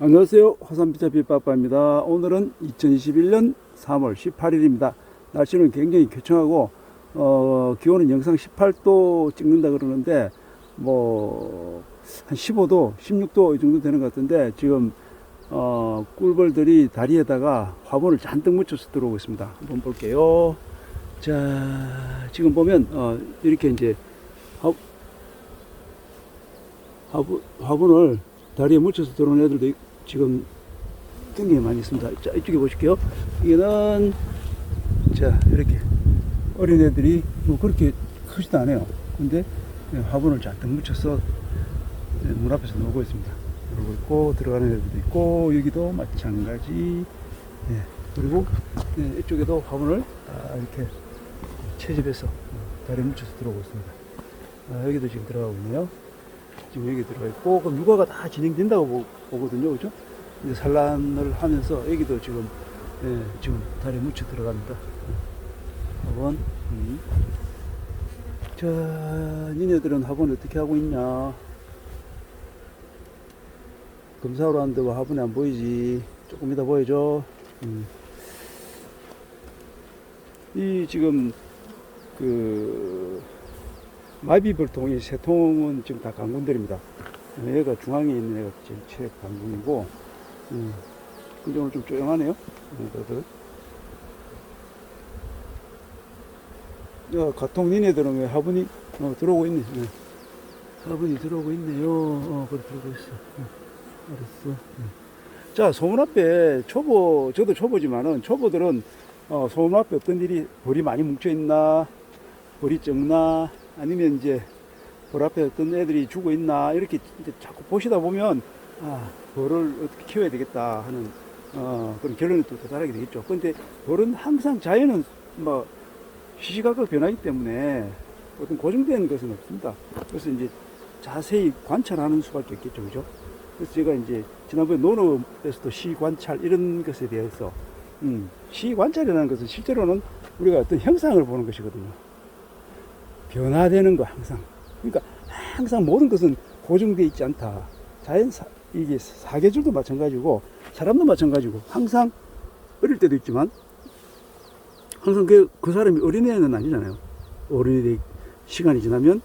안녕하세요. 화산비자비 빠빠입니다. 오늘은 2021년 3월 18일입니다. 날씨는 굉장히 쾌청하고, 어, 기온은 영상 18도 찍는다 그러는데, 뭐, 한 15도, 16도 이 정도 되는 것 같은데, 지금, 어, 꿀벌들이 다리에다가 화분을 잔뜩 묻혀서 들어오고 있습니다. 한번 볼게요. 자, 지금 보면, 어, 이렇게 이제, 화, 화분, 화분을 다리에 묻혀서 들어온 애들도 있- 지금 굉장히 많이 있습니다. 자, 이쪽에 보실게요. 이거는, 자, 이렇게 어린 애들이 뭐 그렇게 크지도 않아요. 근데 예, 화분을 잔뜩 묻혀서 예, 문 앞에서 놀고 있습니다. 놀고 있고, 들어가는 애들도 있고, 여기도 마찬가지. 예, 그리고 예, 이쪽에도 화분을 다 이렇게 채집해서 어, 다리에 묻혀서 들어오고 있습니다. 아, 여기도 지금 들어가고 있네요. 지금 여기 들어가 있고, 그럼 육아가 다 진행된다고 보, 보거든요. 그죠? 이제 산란을 하면서 여기도 지금, 예, 지금 다리에 묻혀 들어갑니다. 학원. 음. 자, 니네들은 학원 어떻게 하고 있냐? 검사하러 왔는데 왜 화분이 안 보이지? 조금 이따 보여줘. 음. 이 지금 그 마비벌통이 세 통은 지금 다 강군들입니다. 얘가 중앙에 있는 애가 지금 최 강군이고, 음. 근데 오늘 좀 조용하네요. 얘들들. 야, 가통 니네들은 왜 화분이 어, 들어오고 있네. 네. 화분이 들어오고 있네요. 어, 그래 들어오고 있어. 응. 알았어. 응. 자, 소문 앞에 초보, 저도 초보지만은 초보들은 어, 소문 앞에 어떤 일이 벌이 많이 뭉쳐 있나, 벌이 적나, 아니면 이제 벌 앞에 어떤 애들이 죽어 있나 이렇게 자꾸 보시다 보면 아, 벌을 어떻게 키워야 되겠다 하는 어, 그런 결론이 또 도달하게 되겠죠. 근데 벌은 항상 자연은 뭐 시시각각 변하기 때문에 어떤 고정된 것은 없습니다. 그래서 이제 자세히 관찰하는 수밖에 없겠죠. 그죠? 그래서 제가 이제 지난번에 논어에서도 시관찰 이런 것에 대해서 음, 시관찰이라는 것은 실제로는 우리가 어떤 형상을 보는 것이거든요. 변화되는 거 항상. 그러니까 항상 모든 것은 고정되어 있지 않다. 자연 사, 이게 사계절도 마찬가지고 사람도 마찬가지고 항상 어릴 때도 있지만 항상 그, 그 사람이 어린애는 아니잖아요. 어른이 되, 시간이 지나면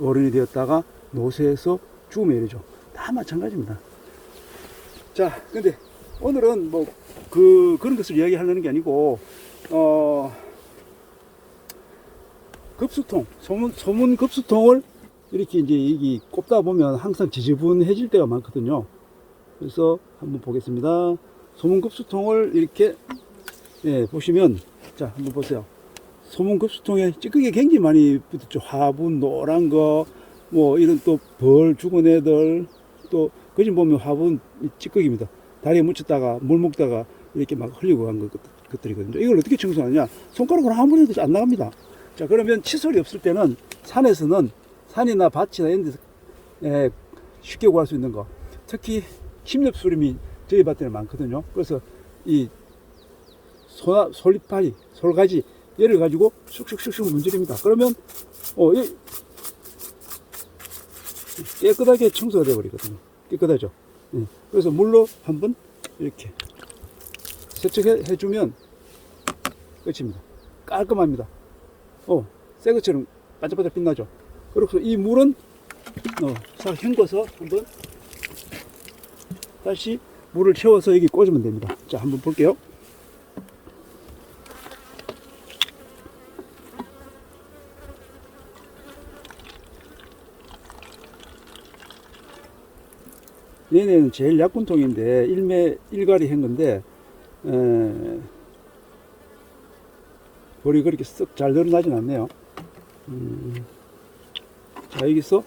어른이 되었다가 노쇠해서 죽으면 이러죠. 다 마찬가지입니다. 자, 근데 오늘은 뭐 그, 그런 것을 이야기하려는 게 아니고, 어, 급수통, 소문, 소문 급수통을 이렇게 이제 여기 꼽다 보면 항상 지지분해질 때가 많거든요. 그래서 한번 보겠습니다. 소문 급수통을 이렇게, 예, 보시면, 자, 한번 보세요. 소문 급수통에 찌꺼기 굉장히 많이 붙었죠. 화분, 노란 거, 뭐, 이런 또 벌 죽은 애들, 또, 거기 보면 화분 이 찌꺼기입니다. 다리에 묻혔다가, 물 먹다가 이렇게 막 흘리고 간 것, 것들이거든요. 이걸 어떻게 청소하느냐? 손가락으로 아무리 해도 안 나갑니다. 자, 그러면 칫솔이 없을 때는 산에서는 산이나 밭이나 이런 데서 예, 쉽게 구할 수 있는 거. 특히 침엽수림이 저희 밭에는 많거든요. 그래서 이 소, 솔잎파리, 솔가지 얘를 가지고 슉슉슉슉 문지릅니다. 그러면 어, 얘 깨끗하게 청소가 되어 버리거든요. 깨끗하죠. 예. 그래서 물로 한번 이렇게 세척해 해주면 끝입니다. 깔끔합니다. 어, 새 것처럼 반짝반짝 빛나죠. 그래서 이 물은 어, 싹 헹궈서 한번 다시 물을 채워서 여기 꽂으면 됩니다. 자, 한번 볼게요. 얘네는 제일 약분 통인데 1매 1가리 한 건데 에, 볼이 그렇게 썩 잘 늘어나진 않네요. 음, 자 여기서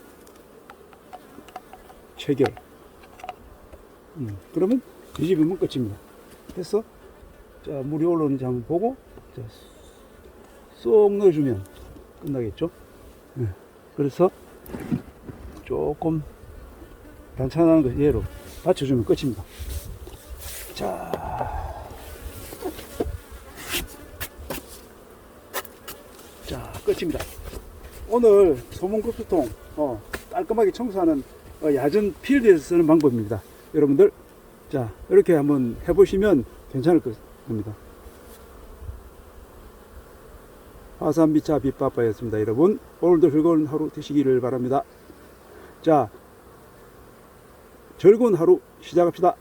체결. 음, 그러면 뒤집으면 끝입니다. 해서 자 물이 올라오는지 한번 보고 자, 쏙 넣어주면 끝나겠죠. 네, 그래서 조금 단찬하는 거 얘로 받쳐주면 끝입니다. 자, 자 끝입니다. 오늘 소문급수통 어, 깔끔하게 청소하는 어, 야전 필드에서 쓰는 방법입니다. 여러분들 자, 이렇게 한번 해보시면 괜찮을 것 겁니다. 화산비차 빛바빠였습니다. 여러분, 오늘도 즐거운 하루 되시기를 바랍니다. 자, 즐거운 하루 시작합시다.